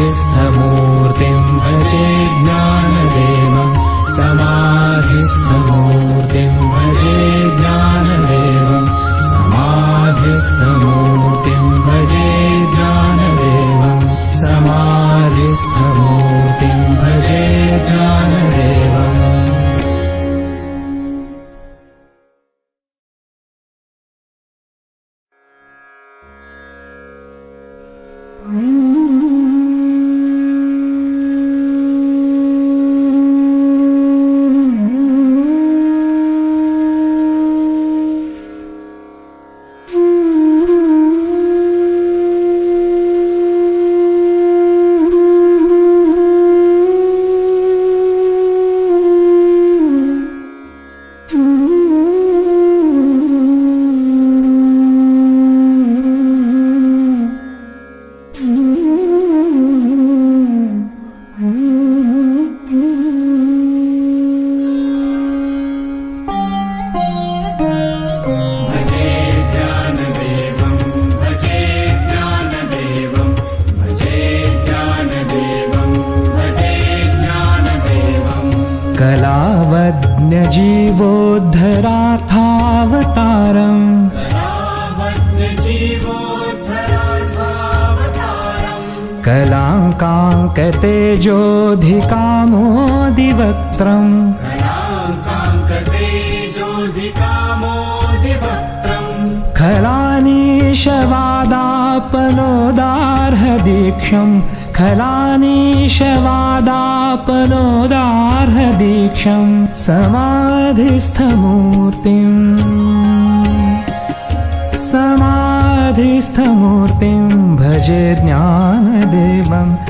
समाधिस्थमूर्तिम् भजे ज्ञानदेवम् समा कलाङ्काङ्कतेजोऽधिकामोदिवक्त्रम् कलाङ्काङ्कतेजोऽधिकामोदिवक्त्रम् खलानीशवादापनोदार्हदीक्षम्। खलानीशवादापनोदार्हदीक्षम्। समाधिस्थमूर्तिम्। समाधिस्थमूर्तिं भजे ज्ञानदेवं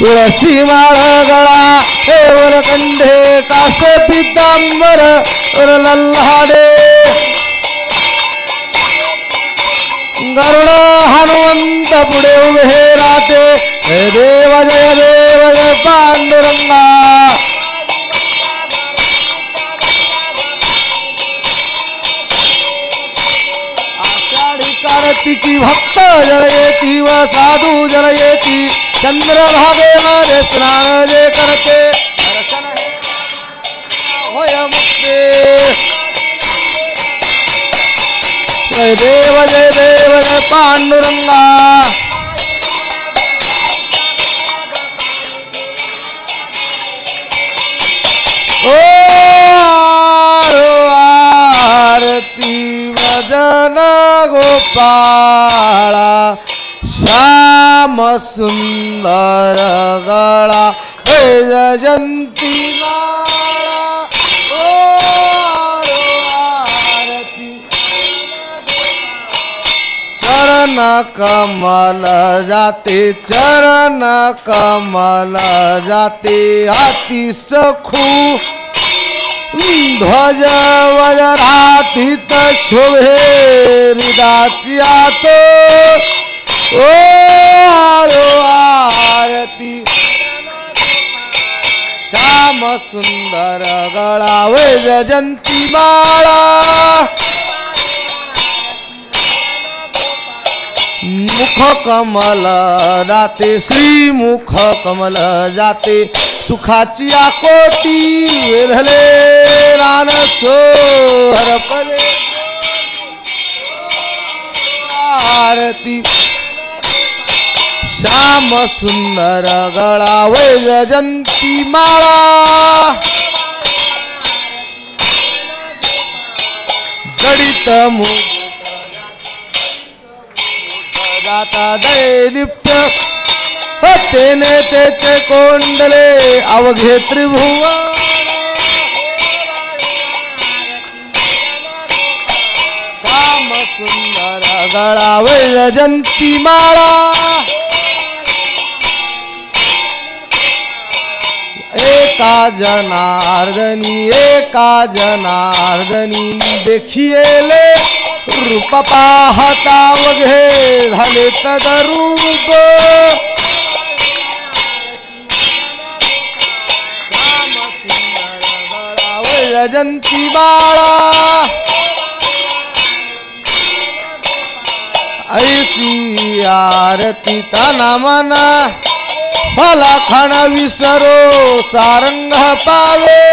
तुळसी माळ गळा केवल कासे पितांबर लल्हाडे गरुड हनुमंत पुढे उभे राहते. जय देव जय देव जय पांडुरंगा. आषाढी कार्तिकी भक्त जलयेती व साधू जलयेती चंद्रभागेवर स्नान जे करते। जय देव जय देव, जय पांडुरंगा। ओ आरती भजन गोपाल। श्याम सुंदर गळा वेद जंती चरण कमल जाते चरण कमल जाते अति सखू ध्वज वजरातीत शोभे हृदाच्या तो ओ आरती. श्याम सुंदर गळा जयंती बाळा. माळा मुख कमल जाते श्री मुख कमल जाते. सुखाची आकोटी वेधले रान हरपले आरती. श्याम सुंदर गळा वैज जंती माळा जडित मुख जाता दैलिप्त तेने तेचे कोंडले अवघे त्रिभुवन काम सुंदर गळा वैजंती माळा एका जनार्दनी एका जनार्दनी देखिएले रूप पाहता वघे झाले तदरूप जयंती बाळा. ऐसी आरती तना मना मला खण विसरो सारंग पावे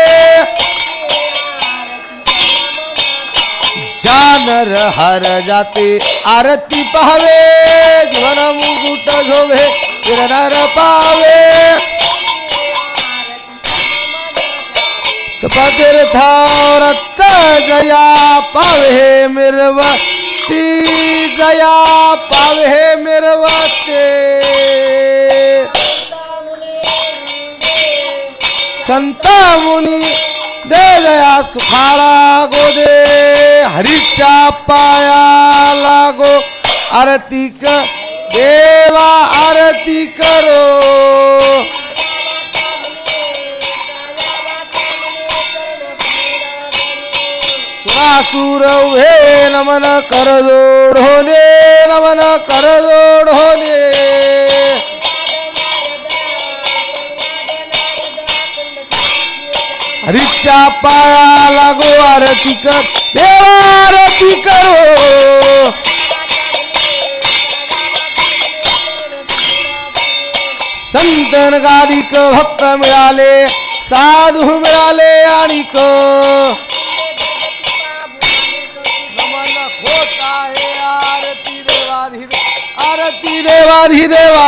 जानर हर जाते आरती पाहावे जीवन मुकुट झोभे किरणार पावे तीर्थ जया पावे मिरवती जया पावे मिरवते संता मुनी दे सुखाला गो दे हरीच्या पाया लागो आरती कर देवा आरती करो सुर उभे नमन कर जोड होने नमन कर जोड होने हरीच्या पाया लागो आरती कर देवा आरती करो। संतन गादिक भक्त मिळाले साधू मिळाले आणि आरती देवाधी आरती देवा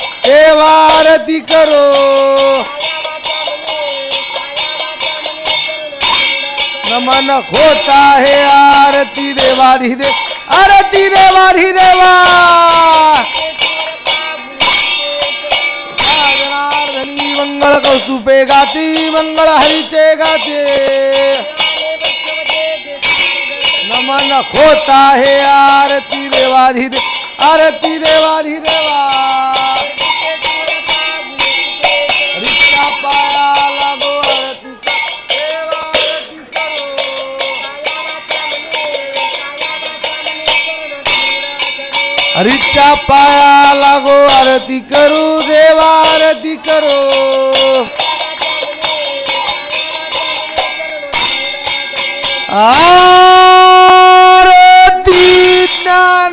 देवा आरती करो नमन होत है आरती देवाधी दे, आरती देवाधी देवा। मंगल कौस्तुपे गाती मंगळ हरीचे गाते। नमन होत है आरती देवाधी दे, आरती देवाधी देवा। हरीच्या पाया लागो आरती करू देवा आरती करू. आरती ज्ञान.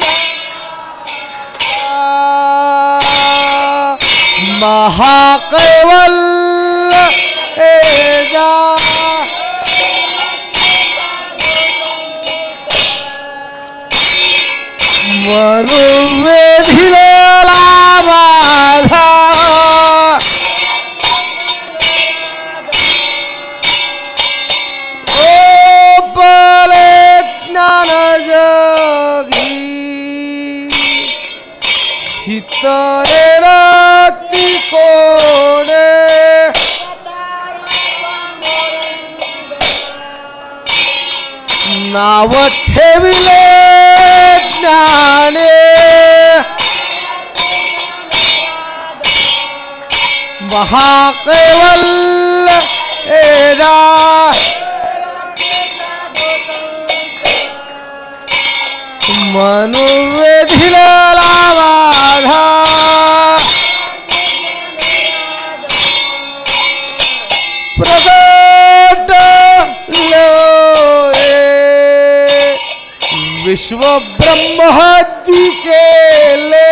महाकैवल ಯಾರೋ नाव ठेविले ज्ञाने. महाकैवल एरा मनुवेधिला माझा विश्व ब्रह्मी के ले।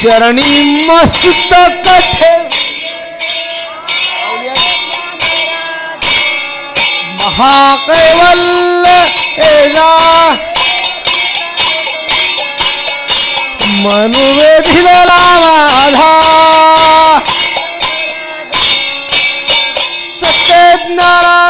चरणी मस्त मस्तक महाकेवल मनुवेधि राधा सत्य नारायण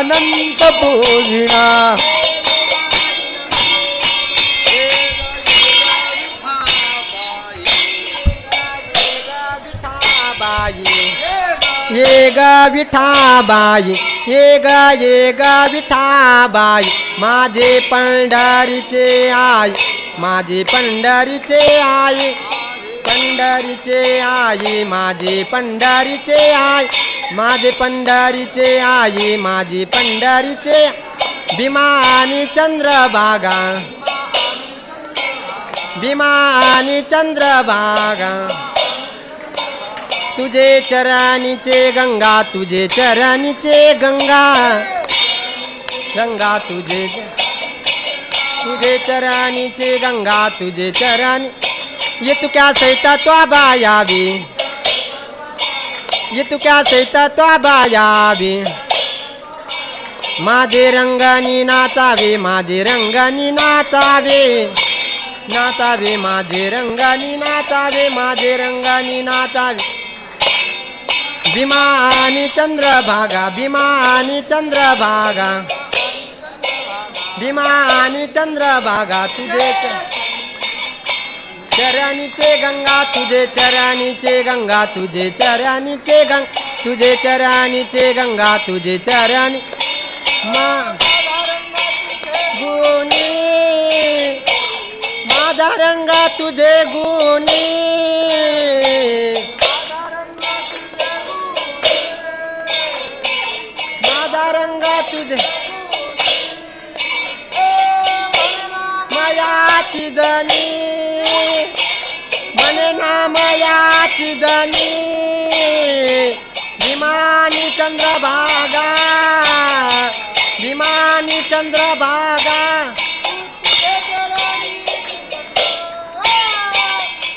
अनंत पूजिणा ये गा विठाबाई ये गा ये गा विठाबाई, माझे पंढरीचे आई, माझे पंढरीचे आई पंढरीचे आई, माझे पंढरीचे आई. माझे पंढरीचे आई माझे पंढरीचे भीमानी चंद्रभागा. भीमानी चंद्रभागा. तुझे चरानीचे गंगा, तुझे चरानीचे गंगा. गंगा तुझे तुझे चरानीचे गंगा, तुझे चरानी ये तू क्या सैता तो बायावी ये तू क्या सैता तो बायावी माझे रंगानी नाचावे माझे रंगानी नाचावे नाचावे माझे रंगानी नाचावे माझे रंगानी नाचावे भीमा आणि चंद्रभागा भीमा आणि चंद्रभागा। भीमा आणि चंद्रभागा तुझे च- गंगा तुझे चरानीचे गंगा तुझे चरानीचे गंग तुझे चरानीचे गंगा तुझे चरानी मा गुणी. माझा रंगा तुझे गुणी. माझा रंगा तुझे. मयाची जणी मने ना मयाची जणी विमानी चंद्रभागा विमानी चंद्रभागा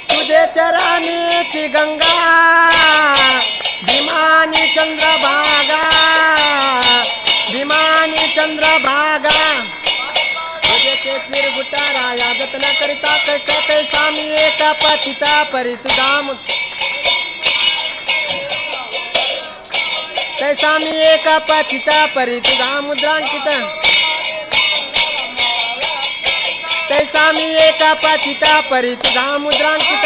तुझे चरानीची गंगा। फिर गुटारा यादत न करता कष्ट स्वामी एका पाचिता परितु दाम स्वामी एका पाचिता परितु दाम मुद्रांकित स्वामी एका पाचिता परितु दाम द्रांकित।